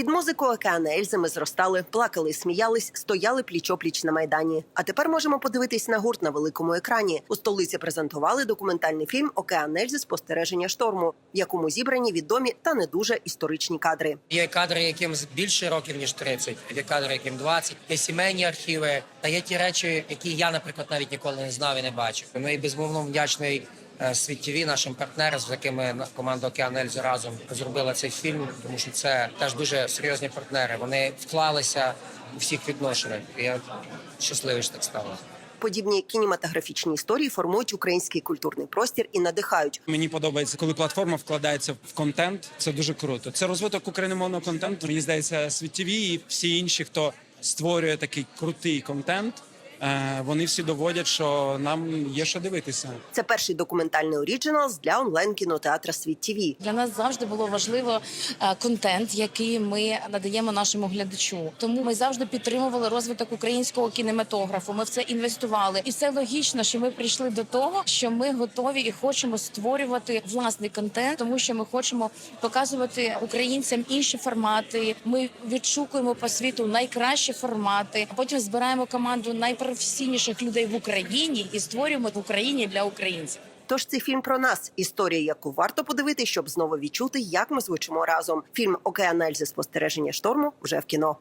Під музику океана Ельзи ми зростали, плакали, сміялись, стояли пліч-опліч на майдані. А тепер можемо подивитись на гурт на великому екрані. У столиці презентували документальний фільм Океан Ельзи спостереження шторму, в якому зібрані відомі та не дуже історичні кадри. Є кадри, яким більше років ніж 30, є кадри, яким 20, є сімейні архіви, та є ті речі, які я, наприклад, навіть ніколи не знав і не бачив. Ми безумовно вдячний е, Світ ТВ, нашим партнерам, з якими на- команда Океан Ельзи разом зробила цей фільм, тому що це теж дуже серйозні партнери. Вони вклалися у всіх відношеннях. І я щасливий, що так сталося. Подібні кінематографічні історії формують український культурний простір і надихають. Мені подобається, коли платформа вкладається в контент. Це дуже круто. Це розвиток україномовного контенту. Мені здається, світ ТВ і всі інші, хто створює такий крутий контент. Е, Вони всі доводять, що нам є що дивитися. Це перший документальний оріджиналс для онлайн кінотеатра Світ ТВ. Для нас завжди було важливо е, контент, який ми надаємо нашому глядачу. Тому ми завжди підтримували розвиток українського кінематографу. Ми в це інвестували, і все логічно, що ми прийшли до того, що ми готові і хочемо створювати власний контент, тому що ми хочемо показувати українцям інші формати. Ми відшукуємо по світу найкращі формати. Потім збираємо команду найпрофесійніших людей в Україні і створюємо в Україні для українців. Тож цей фільм про нас історія, яку варто подивити, щоб знову відчути, як ми звучимо разом. Фільм «Океанель зі спостереження шторму вже в кіно.